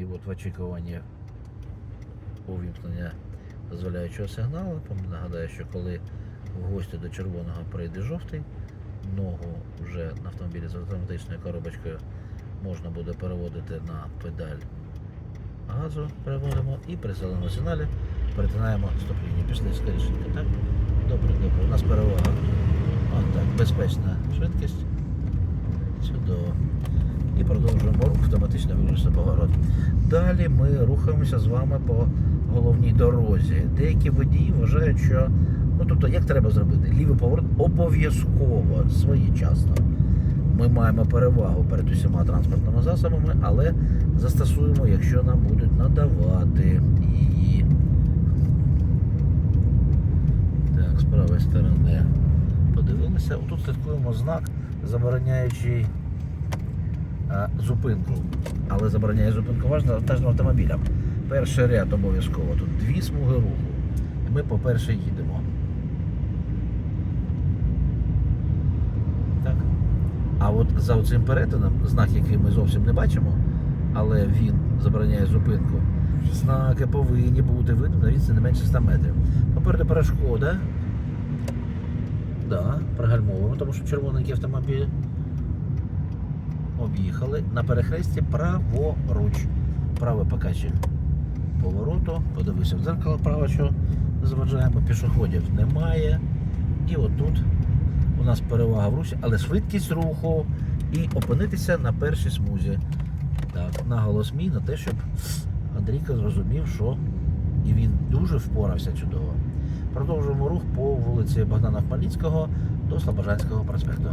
І от в очікуванні увімкнення дозволяючого сигналу, нагадаю, що коли в гості до червоного прийде жовтий, ногу вже на автомобілі з автоматичною коробочкою можна буде переводити на педаль газу, переводимо і при зеленому сигналі перетинаємо стоп-лінію. Пішли скорішенько, так? Добре, добре. У нас перевага. От так, безпечна швидкість. Чудово. І продовжуємо рух, автоматично виключно поворот. Далі ми рухаємося з вами по головній дорозі. Деякі водії вважають, що ну тобто, як треба зробити? Лівий поворот обов'язково своєчасно. Ми маємо перевагу перед усіма транспортними засобами, але застосуємо, якщо нам будуть надавати її. Так, з правої сторони подивилися. Тут слідкуємо знак, забороняючий зупинку. Але забороняє зупинку вантажним автомобілям. Перший ряд обов'язково. Тут дві смуги руху. Ми по першій їдемо. Так. А от за цим перетином, знак, який ми зовсім не бачимо, але він забороняє зупинку. Знаки повинні бути видно на відстані не менше 100 метрів. Попереду перешкода. Да, пригальмовуємо, тому що червоненький автомобіль об'їхали на перехресті праворуч. Праве покачі повороту, подивився в дзеркало право, що заважаємо, пішоходів немає. І отут у нас перевага в русі, але швидкість руху і опинитися на першій смузі. Так, наголос мій на те, щоб Андрійка зрозумів, що і він дуже впорався чудово. Продовжуємо рух по вулиці Богдана Хмельницького до Слобожанського проспекту.